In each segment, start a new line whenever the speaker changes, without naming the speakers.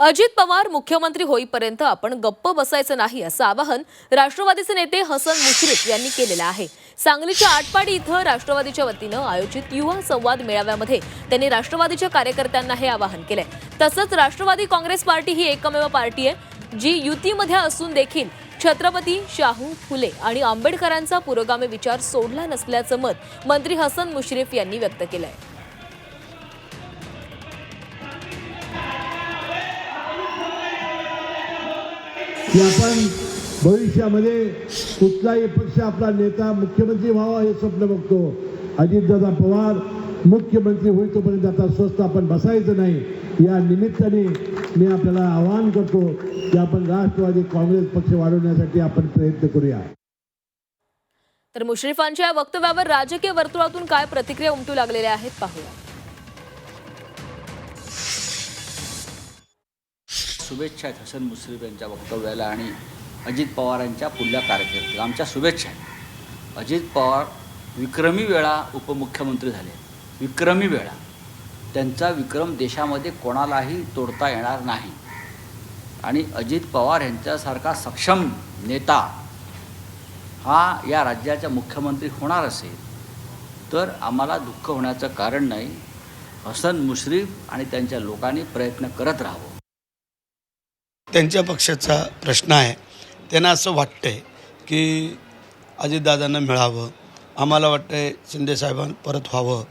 अजित पवार मुख्यमंत्री होईपर्यंत आपण गप्प बसायचं नाही असं आवाहन राष्ट्रवादीचे नेते हसन मुश्रीफ यांनी केलेलं आहे. सांगलीच्या आटपाडी इथं राष्ट्रवादीच्या वतीनं आयोजित युवा संवाद मेळाव्यामध्ये त्यांनी राष्ट्रवादीच्या कार्यकर्त्यांना हे आवाहन केलंय. तसंच राष्ट्रवादी काँग्रेस पार्टी ही एकमेव पार्टी आहे जी युतीमध्ये असून देखील छत्रपती शाहू फुले आणि आंबेडकरांचा पुरोगामी विचार सोडला नसल्याचं मत मंत्री हसन मुश्रीफ यांनी व्यक्त केलंय.
की आपण भविष्यामध्ये कुठलाही पक्ष आपला नेता मुख्यमंत्री व्हावा हे स्वप्न बघतो. अजितदादा पवार मुख्यमंत्री होईल तोपर्यंत आता स्वस्त आपण बसायचं नाही. या निमित्ताने मी आपल्याला आवाहन करतो की आपण राष्ट्रवादी काँग्रेस पक्ष वाढवण्यासाठी आपण प्रयत्न करूया.
तर मुश्रीफांच्या या वक्तव्यावर राजकीय वर्तुळातून काय प्रतिक्रिया उमटू लागलेल्या आहेत पाहूया.
शुभेच्छा आहेत हसन मुश्रीफ यांच्या वक्तव्याला आणि अजित पवारांच्या पुढल्या कारकिर्दीला आमच्या शुभेच्छा आहेत. अजित पवार विक्रमी वेळा उपमुख्यमंत्री झाले. विक्रमी वेळा. त्यांचा विक्रम देशामध्ये कोणालाही तोडता येणार नाही. आणि अजित पवार यांच्यासारखा सक्षम नेता हा या राज्याचा मुख्यमंत्री होणार असेल तर आम्हाला दुःख होण्याचं कारण नाही. हसन मुश्रीफ आणि त्यांच्या लोकांनी प्रयत्न करत राहावं.
त्यांच्या पक्षाचा प्रश्न आहे. त्यांना असं वाटतंय की अजितदादांना मिळावं. आम्हाला वाटतंय शिंदेसाहेबांना परत व्हावं.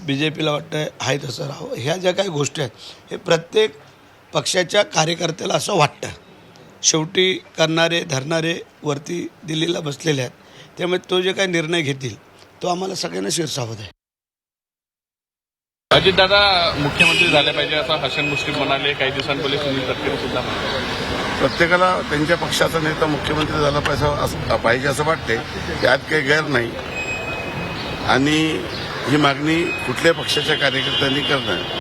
बी जे पीला वाटतंय आहे तसं राहावं. ह्या ज्या काही गोष्टी आहेत हे प्रत्येक पक्षाच्या कार्यकर्त्याला असं वाटतं. शेवटी करणारे धरणारे वरती दिल्लीला बसलेले आहेत. त्यामुळे तो जे काही निर्णय घेतील तो आम्हाला सगळ्यांना शिरसावत आहे.
अजितदादा मुख्यमंत्री झाले पाहिजे असं हसन मुश्रीफ म्हणाले. काही दिवसांपूर्वी सुनील तटकरे सुद्धा
प्रत्येकाला त्यांच्या पक्षाचा नेता मुख्यमंत्री झाला पाहिजे असं पाहिजे असं वाटते यात काही गैर नाही. आणि ही मागणी कुठल्या पक्षाच्या कार्यकर्त्यांनी करणं